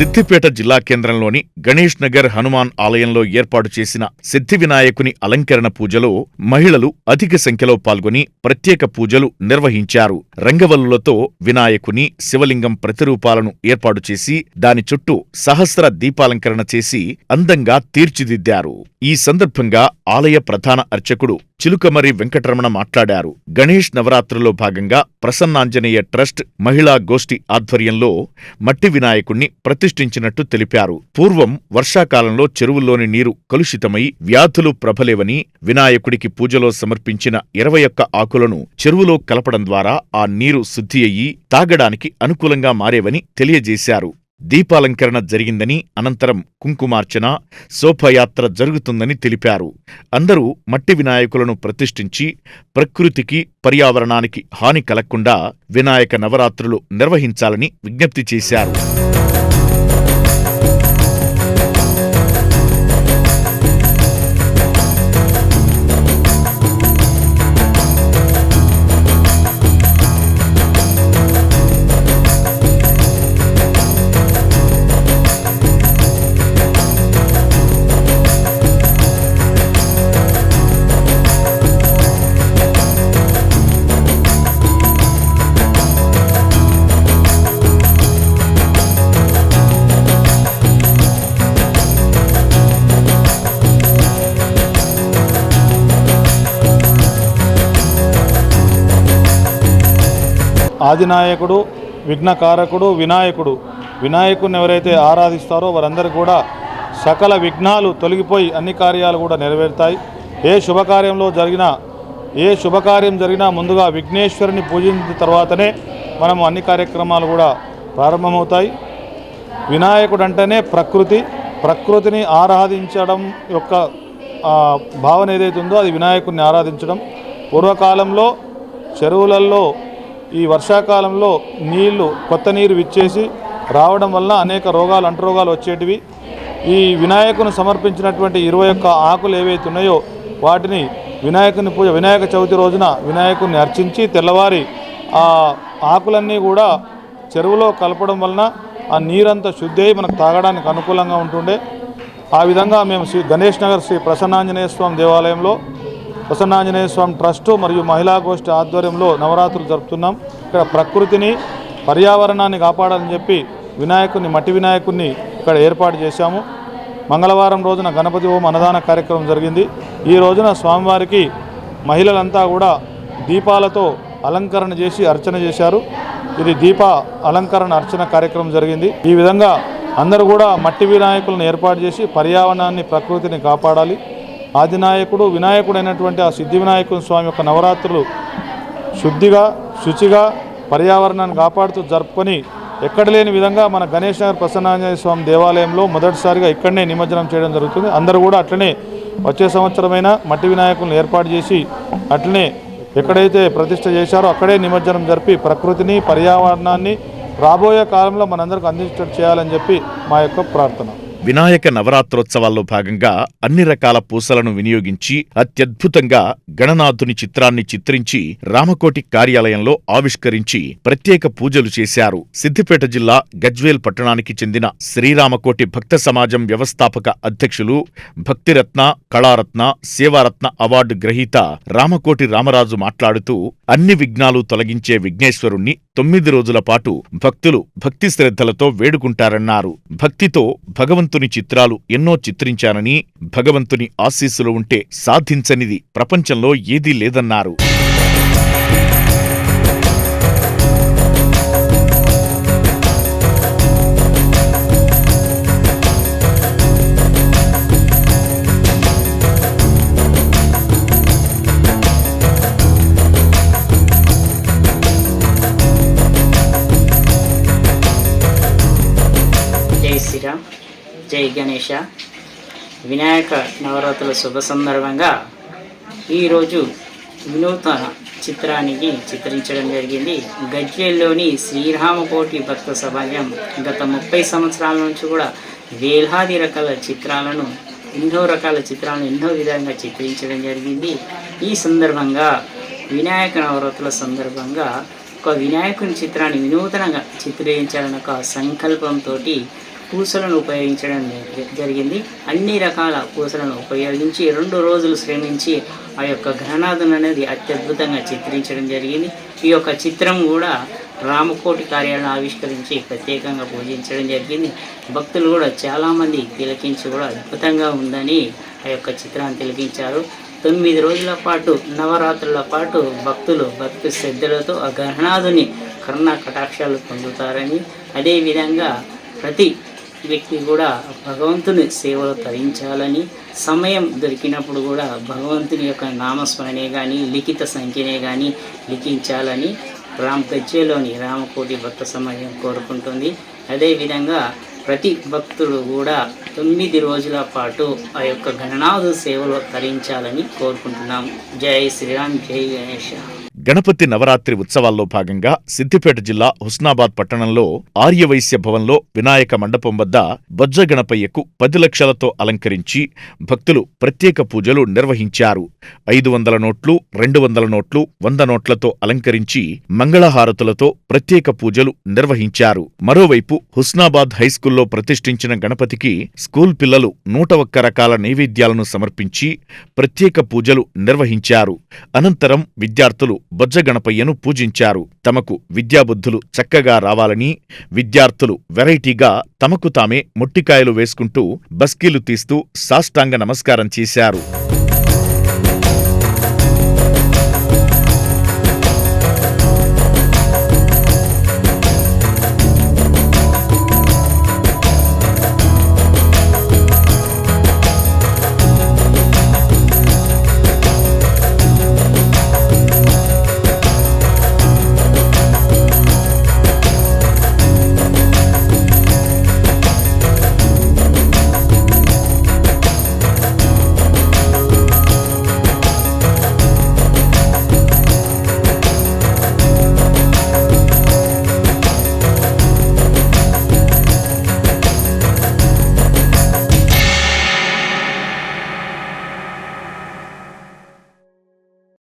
సిద్దిపేట జిల్లా కేంద్రంలోని గణేష్ నగర్ హనుమాన్ ఆలయంలో ఏర్పాటు చేసిన సిద్ధి వినాయకుని అలంకరణ పూజలో మహిళలు అధిక సంఖ్యలో పాల్గొని ప్రత్యేక పూజలు నిర్వహించారు. రంగవల్లులతో వినాయకుని శివలింగం ప్రతిరూపాలను ఏర్పాటు చేసి దాని చుట్టూ సహస్ర దీపాలంకరణ చేసి అందంగా తీర్చిదిద్దారు. ఈ సందర్భంగా ఆలయ ప్రధాన అర్చకుడు చిలుకమరి వెంకటరమణ మాట్లాడారు. గణేష్ నవరాత్రిలో భాగంగా ప్రసన్నాంజనేయ ట్రస్ట్ మహిళా గోష్ఠి ఆధ్వర్యంలో మట్టి వినాయకుణ్ణి ప్రతిష్ఠించినట్టు తెలిపారు. పూర్వం వర్షాకాలంలో చెరువుల్లోని నీరు కలుషితమై వ్యాధులు ప్రబలేవని వినాయకుడికి పూజలో సమర్పించిన ఇరవై ఒక్క ఆకులను చెరువులో కలపడం ద్వారా ఆ నీరు శుద్ధి అయ్యి తాగడానికి అనుకూలంగా మారేవని తెలియజేశారు. దీపాలంకరణ జరిగిందని అనంతరం కుంకుమార్చన శోభయాత్ర జరుగుతుందని తెలిపారు. అందరూ మట్టి వినాయకులను ప్రతిష్ఠించి ప్రకృతికి పర్యావరణానికి హాని కలగకుండా వినాయక నవరాత్రులు నిర్వహించాలని విజ్ఞప్తి చేశారు. ఆదినాయకుడు విఘ్నకారకుడు వినాయకుడు. వినాయకుడిని ఎవరైతే ఆరాధిస్తారో వారందరూ కూడా సకల విఘ్నాలు తొలగిపోయి అన్ని కార్యాలు కూడా నెరవేరుతాయి. ఏ శుభకార్యంలో జరిగినా ఏ శుభకార్యం జరిగినా ముందుగా విఘ్నేశ్వరుని పూజించిన తర్వాతనే మనము అన్ని కార్యక్రమాలు కూడా ప్రారంభమవుతాయి. వినాయకుడు అంటేనే ప్రకృతి. ప్రకృతిని ఆరాధించడం యొక్క భావన ఏదైతే ఉందో అది వినాయకుడిని ఆరాధించడం. పూర్వకాలంలో చెరువులలో ఈ వర్షాకాలంలో నీళ్ళు కొత్త నీరు విచ్చేసి రావడం వల్ల అనేక రోగాలు అంటురోగాలు వచ్చేటివి. ఈ వినాయకుని సమర్పించినటువంటి ఇరవై ఒక్క ఆకులు ఏవైతే ఉన్నాయో వాటిని వినాయకుని పూజ వినాయక చవితి రోజున వినాయకుని అర్చించి తెల్లవారి ఆ ఆకులన్నీ కూడా చెరువులో కలపడం వలన ఆ నీరంతా శుద్ధి అయి మనకు తాగడానికి అనుకూలంగా ఉంటుండే. ఆ విధంగా మేము శ్రీ గణేష్ నగర్ శ్రీ ప్రసన్నాంజనేయ స్వామి దేవాలయంలో ప్రసన్నాంజనేయ స్వామి ట్రస్టు మరియు మహిళా గోష్ఠి ఆధ్వర్యంలో నవరాత్రులు జరుపుతున్నాం. ఇక్కడ ప్రకృతిని పర్యావరణాన్ని కాపాడాలని చెప్పి వినాయకుని మట్టి వినాయకుడిని ఇక్కడ ఏర్పాటు చేశాము. మంగళవారం రోజున గణపతి హోమ అన్నదాన కార్యక్రమం జరిగింది. ఈ రోజున స్వామివారికి మహిళలంతా కూడా దీపాలతో అలంకరణ చేసి అర్చన చేశారు. ఇది దీప అలంకరణ అర్చన కార్యక్రమం జరిగింది. ఈ విధంగా అందరూ కూడా మట్టి వినాయకులను ఏర్పాటు చేసి పర్యావరణాన్ని ప్రకృతిని కాపాడాలి. ఆదినాయకుడు వినాయకుడైనటువంటి ఆ సిద్ధి వినాయకుని స్వామి యొక్క నవరాత్రులు శుద్ధిగా శుచిగా పర్యావరణాన్ని కాపాడుతూ జరుపుకొని ఎక్కడ లేని విధంగా మన గణేష్ నగర్ ప్రసన్నాంజనేయ స్వామి దేవాలయంలో మొదటిసారిగా ఇక్కడనే నిమజ్జనం చేయడం జరుగుతుంది. అందరూ కూడా అట్లనే వచ్చే సంవత్సరమైన మట్టి వినాయకులను ఏర్పాటు చేసి అట్లనే ఎక్కడైతే ప్రతిష్ట చేశారో అక్కడే నిమజ్జనం జరిపి ప్రకృతిని పర్యావరణాన్ని రాబోయే కాలంలో మనందరికి అందించేటట్టు చేయాలని చెప్పి మా యొక్క ప్రార్థన. వినాయక నవరాత్రోత్సవాల్లో భాగంగా అన్ని రకాల పూసలను వినియోగించి అత్యద్భుతంగా గణనాథుని చిత్రాన్ని చిత్రించి రామకోటి కార్యాలయంలో ఆవిష్కరించి ప్రత్యేక పూజలు చేశారు. సిద్దిపేట జిల్లా గజ్వేల్ పట్టణానికి చెందిన శ్రీరామకోటి భక్త సమాజం వ్యవస్థాపక అధ్యక్షులు భక్తిరత్న కళారత్న సేవారత్న అవార్డు గ్రహీత రామకోటి రామరాజు మాట్లాడుతూ అన్ని విఘ్నాలు తొలగించే విఘ్నేశ్వరుణ్ణి తొమ్మిది రోజుల పాటు భక్తులు భక్తి శ్రద్ధలతో వేడుకుంటారన్నారు. భక్తితో భగవంతుని చిత్రాలు ఎన్నో చిత్రించానని భగవంతుని ఆశీస్సులు ఉంటే సాధించనిది ప్రపంచంలో ఏదీ లేదన్నారు. శ్రీరామ్. జై గణేష వినాయక నవరాత్రుల శుభ సందర్భంగా ఈరోజు వినూతన చిత్రానికి చిత్రించడం జరిగింది. గజ్వేల్లోని శ్రీరామకోటి భక్త సమాజం గత ముప్పై సంవత్సరాల నుంచి కూడా వేలాది రకాల చిత్రాలను ఎన్నో రకాల చిత్రాలను ఎన్నో విధంగా చిత్రించడం జరిగింది. ఈ సందర్భంగా వినాయక నవరాత్రుల సందర్భంగా ఒక వినాయకుని చిత్రాన్ని వినూతనంగా చిత్రించాలని ఒక సంకల్పంతో పూసలను ఉపయోగించడం జరి- జరిగింది. అన్ని రకాల పూసలను ఉపయోగించి రెండు రోజులు శ్రమించి ఆ యొక్క ఘనాదం అనేది అత్యద్భుతంగా చిత్రించడం జరిగింది. ఈ యొక్క చిత్రం కూడా రామకోటి కార్యాలను ఆవిష్కరించి ప్రత్యేకంగా పూజించడం జరిగింది. భక్తులు కూడా చాలామంది తిలకించి కూడా అద్భుతంగా ఉందని ఆ యొక్క చిత్రాన్ని తిలకించారు. తొమ్మిది రోజుల పాటు నవరాత్రుల పాటు భక్తులు భక్తి శ్రద్ధలతో ఆ గహనాథుని కరుణా కటాక్షాలు పొందుతారని అదేవిధంగా ప్రతి వ్యక్తి కూడా భగవంతుని సేవలు తరించాలని సమయం దొరికినప్పుడు కూడా భగవంతుని యొక్క నామస్మరణే కానీ లిఖిత సంఖ్యనే కానీ లిఖించాలని రామ్ గజ్జేలోని రామకోటి భక్త సమాజం కోరుకుంటుంది. అదేవిధంగా ప్రతి భక్తుడు కూడా తొమ్మిది రోజుల పాటు ఆ యొక్క గణనాథు సేవలో తరించాలని కోరుకుంటున్నాం. జై శ్రీరామ్ జై గణేష. గణపతి నవరాత్రి ఉత్సవాల్లో భాగంగా సిద్దిపేట జిల్లా హుస్నాబాద్ పట్టణంలో ఆర్యవైశ్య భవన్లో వినాయక మండపం వద్ద బొజ్జ గణపయ్యకు పది లక్షలతో అలంకరించి భక్తులు ప్రత్యేక పూజలు నిర్వహించారు. ఐదు వందల నోట్లు రెండు వందల నోట్లు వంద నోట్లతో అలంకరించి మంగళహారతులతో ప్రత్యేక పూజలు నిర్వహించారు. మరోవైపు హుస్నాబాద్ హైస్కూల్లో ప్రతిష్ఠించిన గణపతికి స్కూల్ పిల్లలు నూట ఒక్క రకాల నైవేద్యాలను సమర్పించి ప్రత్యేక పూజలు నిర్వహించారు. అనంతరం విద్యార్థులు బొజ్జగణపయ్యను పూజించారు. తమకు విద్యాబుద్ధులు చక్కగా రావాలని విద్యార్థులు వెరైటీగా తమకు తామే మొట్టికాయలు వేసుకుంటూ బస్కీలు తీస్తూ సాష్టాంగ నమస్కారం చేశారు.